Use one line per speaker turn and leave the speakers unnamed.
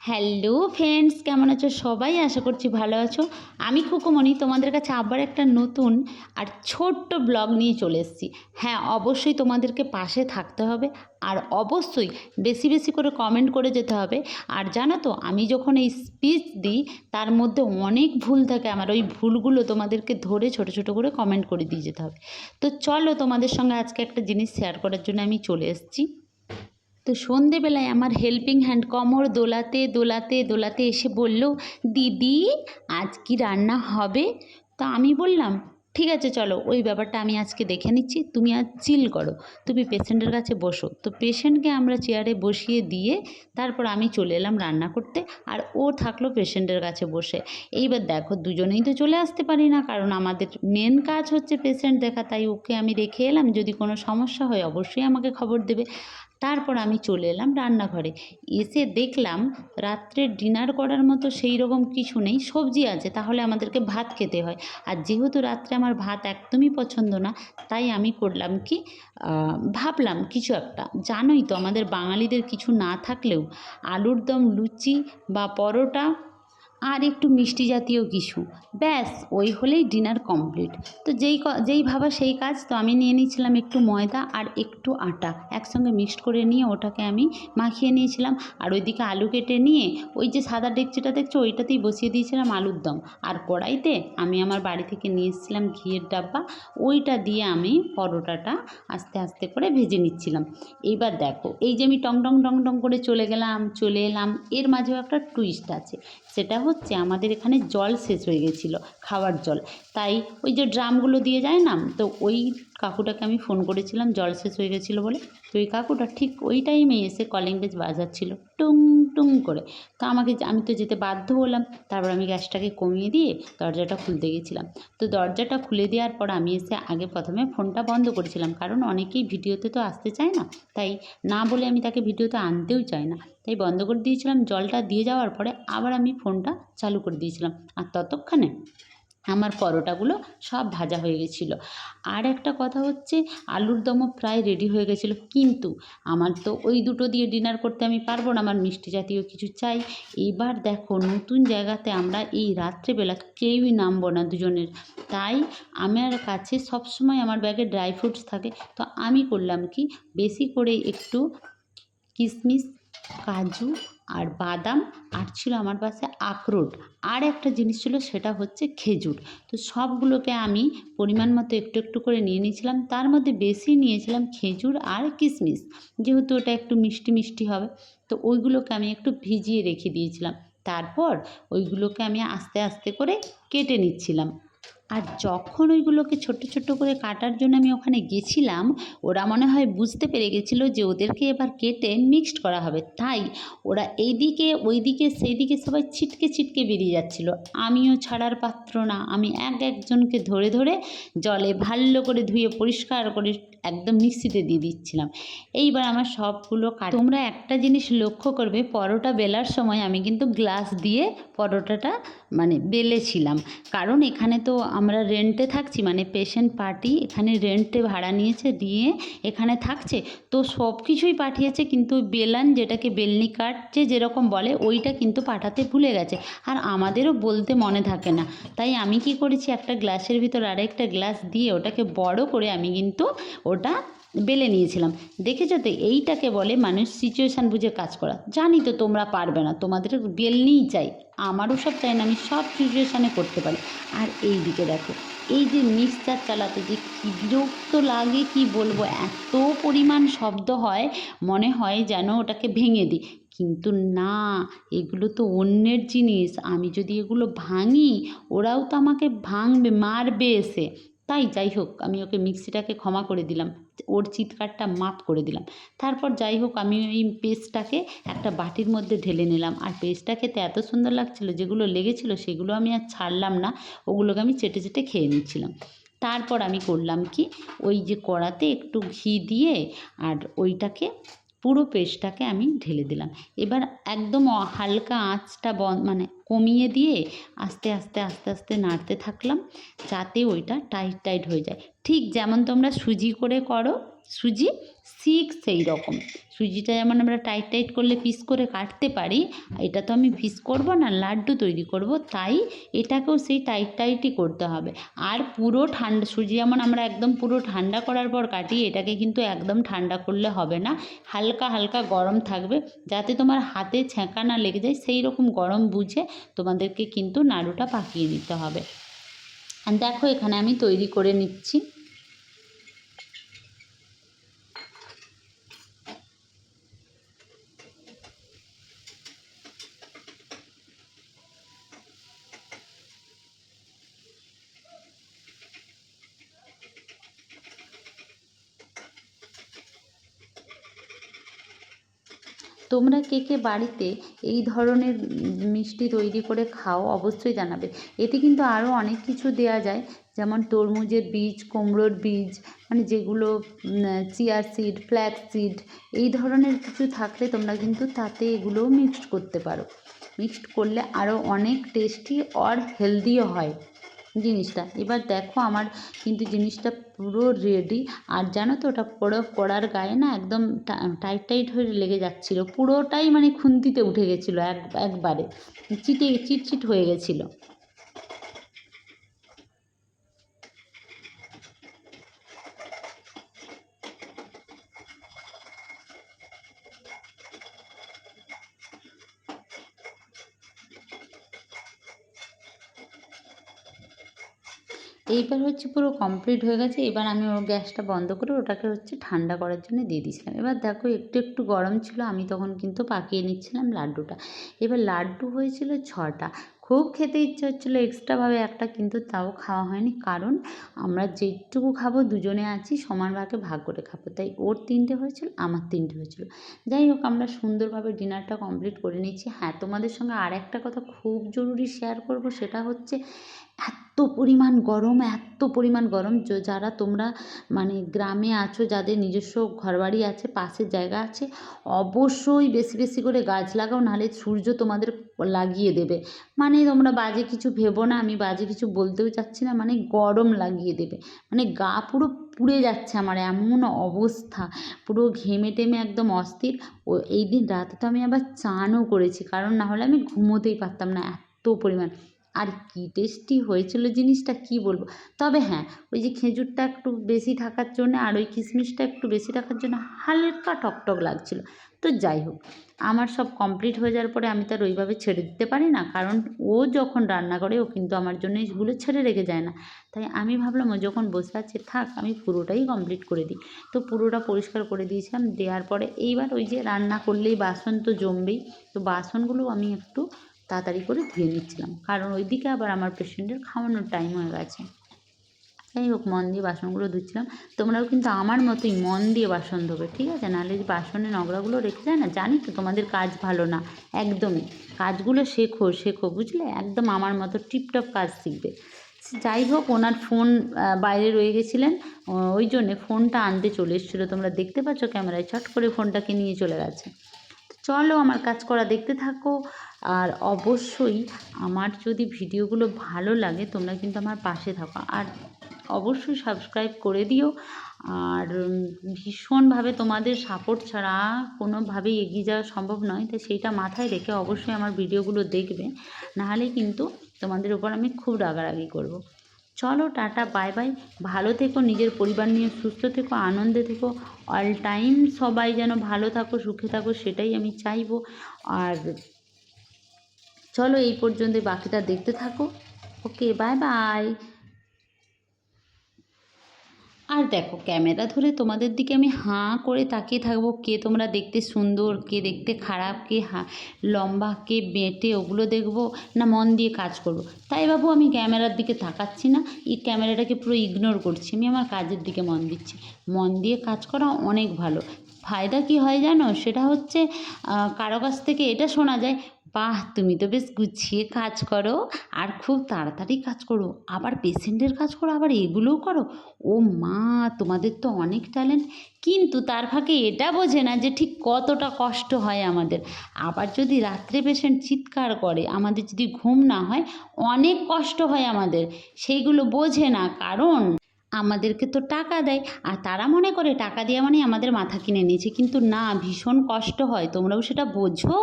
Hello friends কেমন আছো? সবাই আশা করছি ভালো আছো। আমি খুকুমণি, তোমাদের কাছে আবার একটা নতুন আর ছোট্ট ব্লগ নিয়ে চলে এসেছি। হ্যাঁ অবশ্যই তোমাদেরকে পাশে থাকতে হবে আর অবশ্যই বেশি বেশি করে কমেন্ট করে যেতে হবে। আর জানো তো, আমি যখন এই স্পিচ দিই, তার মধ্যে অনেক ভুল থাকে। আমার ওই ভুলগুলো তোমাদেরকে ধরে ছোট ছোট করে কমেন্ট করে দিয়ে যেতে হবে। তো চলো তোমাদের সঙ্গে আজকে একটা জিনিস শেয়ার করার জন্য আমি চলে এসেছি। তো সন্ধেবেলায় আমার হেল্পিং হ্যান্ড কোমর দোলাতে দোলাতে দোলাতে এসে বলল, দিদি, আজ কি রান্না হবে? তো আমি বললাম, ঠিক আছে, চলো, ওই ব্যাপারটা আমি আজকে দেখে নিচ্ছি, তুমি আজ চিল করো, তুমি পেশেন্টের কাছে বসো। তো পেশেন্টকে আমরা চেয়ারে বসিয়ে দিয়ে তারপর আমি চলে এলাম রান্না করতে, আর ও থাকল পেশেন্টের কাছে বসে। এইবার দেখো, দুজনেই তো চলে আসতে পারি না, কারণ আমাদের মেন কাজ হচ্ছে পেশেন্ট দেখা, তাই ওকে আমি রেখে এলাম, যদি কোনো সমস্যা হয় অবশ্যই আমাকে খবর দেবে। তারপর আমি চলে এলাম রান্নাঘরে। এসে দেখলাম রাত্রে ডিনার করার মতো সেই রকম কিছু নেই, সবজি আছে, তাহলে আমাদেরকে ভাত খেতে হয়। আর যেহেতু রাত্রে আমার ভাত একদমই পছন্দ না, তাই আমি করলাম কি ভাবলাম কিছু একটা। জানোই তো আমাদের বাঙালিদের কিছু না থাকলেও আলুর দম, লুচি বা পরোটা আর একটু মিষ্টি জাতীয় কিছু। ব্যাস, ওই হলেই ডিনার কমপ্লিট তো যেই যেই ভাবা সেই কাজ, তো আমি নিয়ে নিয়েছিলাম একটু ময়দা আর একটু আটা। একসঙ্গে মিক্সড করে নিয়ে ওটাকে আমি মাখিয়ে নিয়েছিলাম। আর ওইদিকে আলু কেটে নিয়ে ওই যে সাদা ডেকচিটা দেখছ, ওইটাতেই বসিয়ে দিয়েছিলাম আলুর দম। আর কড়াইতে আমি আমার বাড়ি থেকে নিয়ে এসেছিলাম ঘিয়ের ডাব্বা। ওইটা দিয়ে আমি পরোটাটা আস্তে আস্তে করে ভেজে নিচ্ছিলাম। এইবার দেখো, এই যে আমি টং টং টং টং করে চলে গেলাম, চলে এলাম। এর মাঝেও একটা টুইস্ট আছে। সেটা হচ্ছে আমাদের এখানে জল শেষ হয়ে গেছিল, খাওয়ার জল। তাই ওই যে ড্রামগুলো দিয়ে যায় না, তো ওই কাকুটাকে আমি ফোন করেছিলাম, জল শেষ হয়ে গেছিল বলে। তো ওই কাকুটা ঠিক ওই টাইমে এসে কলিং বেজ বাজাচ্ছিল, টুং টুং করে। তো আমাকে আমি তো যেতে বাধ্য হলাম। তারপর আমি গ্যাসটাকে কমিয়ে দিয়ে দরজাটা খুলতে গেছিলাম। তো দরজাটা খুলে দেওয়ার পর আমি এসে আগে প্রথমে ফোনটা বন্ধ করেছিলাম। কারণ অনেকেই ভিডিওতে তো আসতে চায় না। তাই না বলে আমি তাকে ভিডিওতে আনতেও চাই না। তাই বন্ধ করে দিয়েছিলাম। জলটা দিয়ে যাওয়ার পরে আবার আমি ফোনটা চালু করে দিয়েছিলাম। আর ততক্ষণে আমার পরোটাগুলো সব ভাজা হয়ে গেছিল। আর একটা কথা হচ্ছে, আলুর দমও প্রায় রেডি হয়ে গেছিল। কিন্তু আমার তো ওই দুটো দিয়ে ডিনার করতে আমি পারব না, আমার মিষ্টি জাতীয় কিছু চাই। এবার দেখো, নতুন জায়গাতে আমরা এই রাত্রেবেলা কেউই নামবো না দুজনের। তাই আমার কাছে সবসময় আমার ব্যাগে ড্রাই ফ্রুটস থাকে। তো আমি করলাম কি, বেশি করে একটু কিশমিশ কাজু আর বাদাম আর ছিল আমার পাশে আখরোট। আর একটা জিনিস ছিল, সেটা হচ্ছে খেজুর। তো সবগুলোকে আমি পরিমাণ মতো একটু একটু করে নিয়ে নিয়েছিলাম। তার মধ্যে বেশি নিয়েছিলাম খেজুর আর কিশমিশ যেহেতু ওটা একটু মিষ্টি মিষ্টি হবে, তো ওইগুলোকে আমি একটু ভিজিয়ে রেখে দিয়েছিলাম। তারপর ওইগুলোকে আমি আস্তে আস্তে করে কেটে নিচ্ছিলাম। আর যখন ওইগুলোকে ছোট্ট ছোট্ট করে কাটার জন্য আমি ওখানে গেছিলাম, ওরা মনে হয় বুঝতে পেরে গেছিল যে ওদেরকে এবার কেটে মিক্সড করা হবে। তাই ওরা এইদিকে, ওইদিকে, সেইদিকে সবাই ছিটকে ছিটকে বেরিয়ে যাচ্ছিল। আমিও ছাড়ার পাত্র না। আমি এক একজনকে ধরে ধরে জলে ভালো করে ধুয়ে পরিষ্কার করে একদম মিক্সিতে দিয়ে দিচ্ছিলাম। এইবার আমার সবগুলো কাট তোমরা একটা জিনিস লক্ষ্য করবে, পরোটা বেলার সময় আমি কিন্তু গ্লাস দিয়ে পরোটাটা মানে বেলেছিলাম। কারণ এখানে তো আমরা রেন্টে থাকছি মানে পেশেন্ট পার্টি এখানে রেন্টে ভাড়া নিয়েছে, দিয়ে এখানে থাকছে। তো সব কিছুই পাঠিয়েছে, কিন্তু বেলান যেটাকে বেলনি যে যেরকম বলে, ওইটা কিন্তু পাঠাতে ভুলে গেছে। আর আমাদেরও বলতে মনে থাকে না। তাই আমি কি করেছি, একটা গ্লাসের ভিতর আরেকটা গ্লাস দিয়ে ওটাকে বড় করে আমি কিন্তু ওটা বেলে নিয়েছিলাম। দেখেছ তো? এইটাকে বলে মানুষ সিচুয়েশান বুঝে কাজ করা। জানি তো তোমরা পারবে না, তোমাদের বেলনিই চাই। আমারও সব চাই না, আমি সব সিচুয়েশানে করতে পারি। আর এই দিকে দেখো, এই যে মিক্সচার চালাতে যে কী বিরক্ত লাগে, কি বলব? এত পরিমাণ শব্দ হয়, মনে হয় যেন ওটাকে ভেঙে দিই। কিন্তু না, এগুলো তো অন্যের জিনিস। আমি যদি এগুলো ভাঙি, ওরাও তো আমাকে ভাঙবে, মারবে এসে। তাই যাই হোক, আমি ওকে মিক্সিটাকে ক্ষমা করে দিলাম। ওর চিৎকারটা মাপ করে দিলাম। তারপর যাই হোক, আমি ওই পেস্টটাকে একটা বাটির মধ্যে ঢেলে নিলাম। আর পেস্টটা খেতে এত সুন্দর লাগছিল, যেগুলো লেগেছিলো সেগুলো আমি আর ছাড়লাম না, ওগুলোকে আমি চেটে চেটে খেয়ে নিচ্ছিলাম। তারপর আমি করলাম কি, ওই যে কড়াতে একটু ঘি দিয়ে আর ওইটাকে পুরো পেস্টটাকে আমি ঢেলে দিলাম। এবার একদম হালকা আঁচটা বন মানে কমিয়ে দিয়ে আস্তে আস্তে আস্তে আস্তে নাড়তে থাকলাম যাতে ওইটা টাইট টাইট হয়ে যায়। ঠিক যেমন তোমরা সুজি করে করো সুজি ঠিক সেই রকম। সুজিটা যেমন আমরা টাইট টাইট করলে পিস করে কাটতে পারি, এটা তো আমি পিস করব না, লাড্ডু তৈরি করব, তাই এটাকেও সেই টাইট, টাইটই করতে হবে। আর পুরো ঠান্ডা, সুজি যেমন আমরা একদম পুরো ঠান্ডা করার পর কাটি, এটাকে কিন্তু একদম ঠান্ডা করলে হবে না। হালকা হালকা গরম থাকবে, যাতে তোমার হাতে ছ্যাঁকা না লেগে যায়, সেই রকম গরম বুঝে তোমাদেরকে কিন্তু নাড়ুটা পাকিয়ে নিতে হবে। দেখো এখানে আমি তৈরি করে নিচ্ছি। তোমরা কে কে বাড়িতে এই ধরনের মিষ্টি তৈরি করে খাও অবশ্যই জানাবে। এতে কিন্তু আরও অনেক কিছু দেওয়া যায়, যেমন তরমুজের বীজ, কুমড়োর বীজ মানে যেগুলো চিয়া সিড ফ্ল্যাক্স সিড এই ধরনের কিছু থাকলে তোমরা কিন্তু তাতে এগুলোও মিক্সড করতে পারো। মিক্সড করলে আরও অনেক টেস্টি আর হেলদিও হয়। জিনিসটা। এবার দেখো আমার কিন্তু জিনিসটা পুরো রেডি আর জানো তো ওটা পরে পড়ার গায়ে না একদম টাইট টাইট হয়ে লেগে যাচ্ছিল। পুরোটাই মানে খুন্তিতে উঠে গেছিল এক, একবারে। চিটে চিটচিট হয়ে গেছিল। এইবার হচ্ছে পুরো কমপ্লিট হয়ে গেছে। এবার আমি ও গ্যাসটা বন্ধ করে ওটাকে হচ্ছে ঠান্ডা করার জন্য দিয়ে দিয়েছিলাম। এবার দেখো একটু একটু গরম ছিল, আমি তখন কিন্তু পাকিয়ে নিচ্ছিলাম লাড্ডুটা। এবার লাড্ডু হয়েছিল ছটা। খুব খেতে ইচ্ছে হচ্ছিল এক্সট্রাভাবে একটা, কিন্তু তাও খাওয়া হয়নি। কারণ আমরা যেটুকু খাব দুজনে আছি, সমান ভাগে ভাগ করে খাব। তাই ওর তিনটে হয়েছিল, আমার তিনটে হয়েছিল। যাই হোক, আমরা সুন্দরভাবে ডিনারটা কমপ্লিট করে নিচ্ছি হ্যাঁ তোমাদের সঙ্গে আর একটা কথা খুব জরুরি শেয়ার করব, সেটা হচ্ছে এত পরিমাণ গরম, এত পরিমাণ গরম যারা তোমরা মানে গ্রামে আছো, যাদের নিজস্ব ঘরবাড়ি আছে, পাশের জায়গা আছে, অবশ্যই বেশি বেশি করে গাছ লাগাও, নাহলে সূর্য তোমাদের লাগিয়ে দেবে। মানে তোমরা বাজে কিছু ভেবো না, আমি বাজে কিছু বলতেও চাচ্ছি না মানে গরম লাগিয়ে দেবে। মানে গা পুরো পুড়ে যাচ্ছে আমার, এমন অবস্থা। পুরো ঘেমে টেমে একদম অস্থির। ও, এই দিন রাতে তো আমি আবার চানও করেছি, কারণ না হলে আমি ঘুমোতেই পারতাম না, এত পরিমাণ। আর কী টেস্টি হয়েছিল জিনিসটা কী বলব? তবে হ্যাঁ ওই যে খেজুরটা একটু বেশি থাকার জন্য আর ওই কিশমিশটা একটু বেশি থাকার জন্য হালকা টকটক লাগছিল। তো যাই হোক, আমার সব কমপ্লিট হয়ে যাওয়ার পরে আমি তার ওইভাবে ছেড়ে দিতে পারি না, কারণ ও যখন রান্না করে ও কিন্তু আমার জন্য এইগুলো ছেড়ে রেখে যায় না। তাই আমি ভাবলাম ও যখন বসে আছে, থাক আমি পুরোটাই কমপ্লিট করে দিই। তো পুরোটা পরিষ্কার করে দিয়েছিলাম, দেওয়ার পরে এইবার ওই যে রান্না করলেই বাসন তো জমবেই, তো বাসনগুলো আমি একটু তাড়াতাড়ি করে ধুয়ে নিচ্ছিলাম। কারণ ওইদিকে আবার আমার পেশেন্টের খাওয়ানোর টাইম হয়ে গেছে। যাই হোক, মন দিয়ে বাসনগুলো ধুচ্ছিলাম। তোমরাও কিন্তু আমার মতোই মন দিয়ে বাসন ধোবে, ঠিক আছে? নাহলে যে বাসনে নোংরাগুলো রেখে যায় না? জানি তো তোমাদের কাজ ভালো না। একদমই। কাজগুলো শেখো শেখো, বুঝলে? একদম আমার মতো টিপটপ কাজ শিখবে। যাই হোক, ওনার ফোন বাইরে রয়ে গেছিলেন। ওই জন্যে ফোনটা আনতে চলে এসেছিল। তোমরা দেখতে পাচ্ছ ক্যামেরায়, চট করে ফোনটাকে নিয়ে চলে গেছে। চলো আমার কাজ করা দেখতে থাকো। আর অবশ্যই আমার যদি ভিডিওগুলো ভালো লাগে, তোমরা কিন্তু আমার পাশে থাকো। আর অবশ্যই সাবস্ক্রাইব করে দিও। আর ভীষণভাবে তোমাদের সাপোর্ট ছাড়া কোনোভাবেই এগিয়ে যাওয়া সম্ভব নয়। তাই সেইটা মাথায় রেখে অবশ্যই আমার ভিডিওগুলো দেখবে। নাহলে কিন্তু তোমাদের উপর আমি খুব রাগারাগি করব। চলো টাটা, বাই বাই। ভালো থেকো, নিজের পরিবার নিয়ে সুস্থ থেকো, আনন্দে থেকো। অল টাইম সবাই যেন ভালো থাকো, সুখে থাকো, সেটাই আমি চাইব। আর চলো এই পর্যন্ত বাকিটা দেখতে থাকো। ওকে বাই বাই আর দেখো ক্যামেরা ধরে তোমাদের দিকে আমি হাঁ করে তাকিয়ে থাকব। কে তোমরা দেখতে সুন্দর, কে দেখতে খারাপ, কে হা, লম্বা, কে বেঁটে, ওগুলো দেখব না মন দিয়ে কাজ করব। তাই বাবু, আমি ক্যামেরার দিকে তাকাচ্ছি না। এই ক্যামেরাটাকে পুরো ইগনোর করছি। আমি আমার কাজের দিকে মন দিচ্ছি। মন দিয়ে কাজ করা অনেক ভালো। ফায়দা কী হয় জানো? সেটা হচ্ছে কারও কাছ থেকে এটা শোনা যায় বাহ, তুমি তো বেশ গুছিয়ে কাজ করো আর খুব তাড়াতাড়ি কাজ করো। আবার পেশেন্টের কাজ করো, আবার এগুলোও করো। ও মা, তোমাদের তো অনেক ট্যালেন্ট কিন্তু তার ফাঁকে এটা বোঝে না যে ঠিক কতটা কষ্ট হয় আমাদের। আবার যদি রাত্রে পেশেন্ট চিৎকার করে, আমাদের যদি ঘুম না হয়, অনেক কষ্ট হয় আমাদের। সেইগুলো বোঝে না, কারণ আমাদেরকে তো টাকা দেয়। আর তারা মনে করে টাকা দেওয়া মানে আমাদের মাথা কিনে নিয়েছে। কিন্তু না, ভীষণ কষ্ট হয়। তোমরাও সেটা বোঝো?